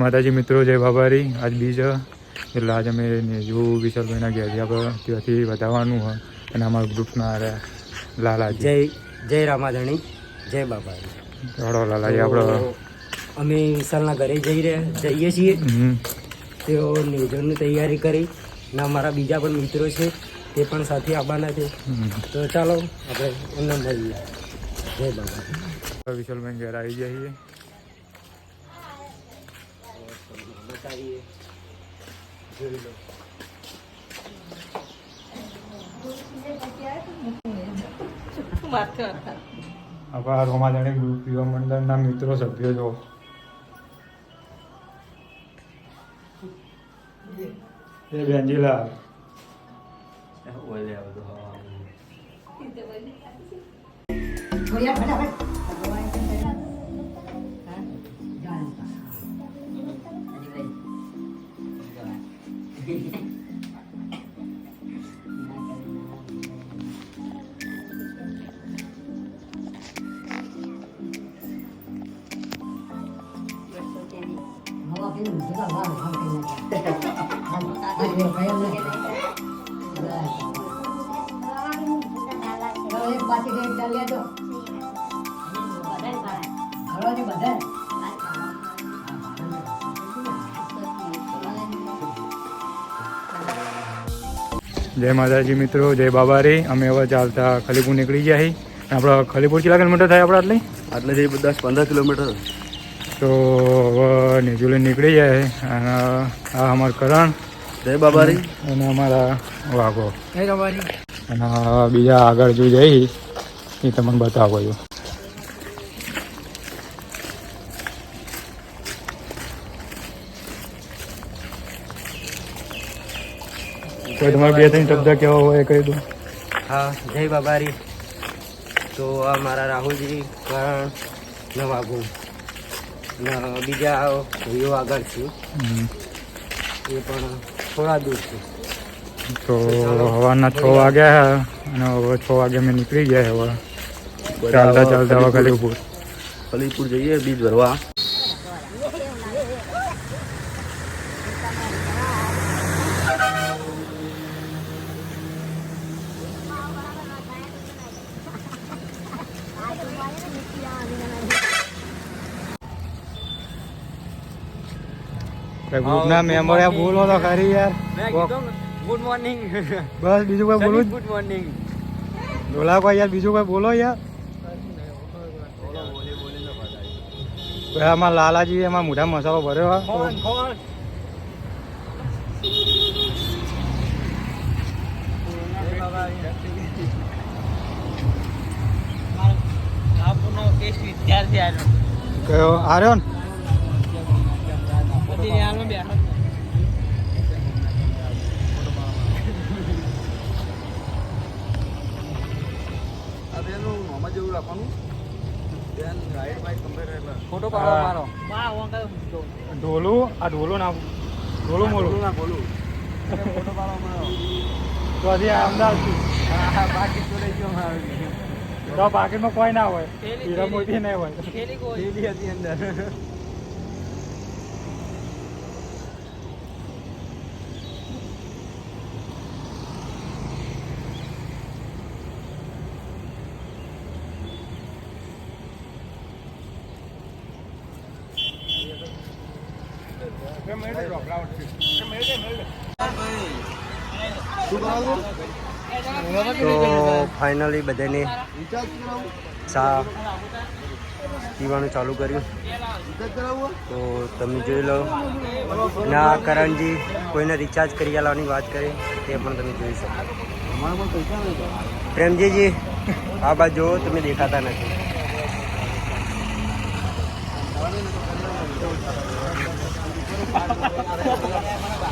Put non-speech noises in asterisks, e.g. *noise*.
માતાજી મિત્રો જય બાબારી આજ બીજ. એટલે આજ અમે નેજુ વિશાલભાઈના ઘેરથી પર ત્યાંથી વધારવાનું હોય. અને અમારા ગ્રુપના લાલાજી. જય જય રામાધણી. જય બાબારી ચડો લાલાજી આપણો અમે વિશાલના ઘરે જઈ રહ્યા જઈએ છીએ. તેઓ નેજોની તૈયારી કરી. ને અમારા બીજા પણ મિત્રો છે તે પણ સાથે આવવાના છે. તો ચાલો આપણે એમને મળીએ. જય બાબા વિશાલભાઈ ઘેર આવી ગયા બતાવીએ જોઈ લો આપણા રોમાજાણી ગ્રુપ યુવા મંડળના મિત્રો સભ્યો જો એ બેંજીલા જય માતાજી મિત્રો, જય બાબારી. અમે હવે ચાલતા ખલીપુર નીકળી ગયા છીએ. આપણા ખલીપુર કેટલા કિલોમીટર થાય આપણે આટલી? આટલે જઈ દસ પંદર કિલોમીટર. તો હવે નેજુલી નીકળી જાય અને આ અમાર કરણ. જય બાબારી. અને અમારા વાઘો. જય અને બીજા આગળ જો જઈ એ તમને બતાવો છું કોઈ તમારે બે ત્રણ શબ્દ કેવા હોય એ કહી દો. હા જય બાબારી. તો આ મારા રાહુલજી કરણ ને વાઘુ ને બીજા ભાઈઓ આગળ છે. એ પણ થોડા દૂર છે. તો સવારના છ વાગ્યા અને હવે છ વાગે અમે નીકળી ગયા હવે. ચાલતા ચાલતા હવે ખલીપુર અલીપુર જઈએ બીજ ભરવા. ગ્રુપના મેમ્બર બોલો તો ખરી યાર. ગુડ મોર્નિંગ *laughs* બસ બીજું કોઈ બોલું ગુડ મોર્નિંગ બોલા કોઈ યાર બીજું કોઈ બોલો યાર. આમાં લાલાજી એમાં મોઢા મસાલો ભર્યો કોણ કયો? આર્યો ને? જેવું રાખવાનું ફોટો પાડો મારો. ઢોલું આ ઢોલું ના ઢોલું મોલું. ના બોલું. ફોટો મારો. તો હજી આ અમદાવાદ છું. બાકી તો રહી ગયો મારો. તો પાકીટમાં કોઈ ના હોય. હીરા મોતી નહીં હોય. અંદર. તો ફાઇનલી બધાને ચા પીવાનું ચાલુ કર્યું. તો તમે જોઈ લો. ના કરણજી કોઈને રિચાર્જ કરી આલવાની વાત કરી, તે પણ તમે જોઈ શકો. પ્રેમજીજી, આ બાજુ જુઓ તમે દેખાતા નથી. バナナ。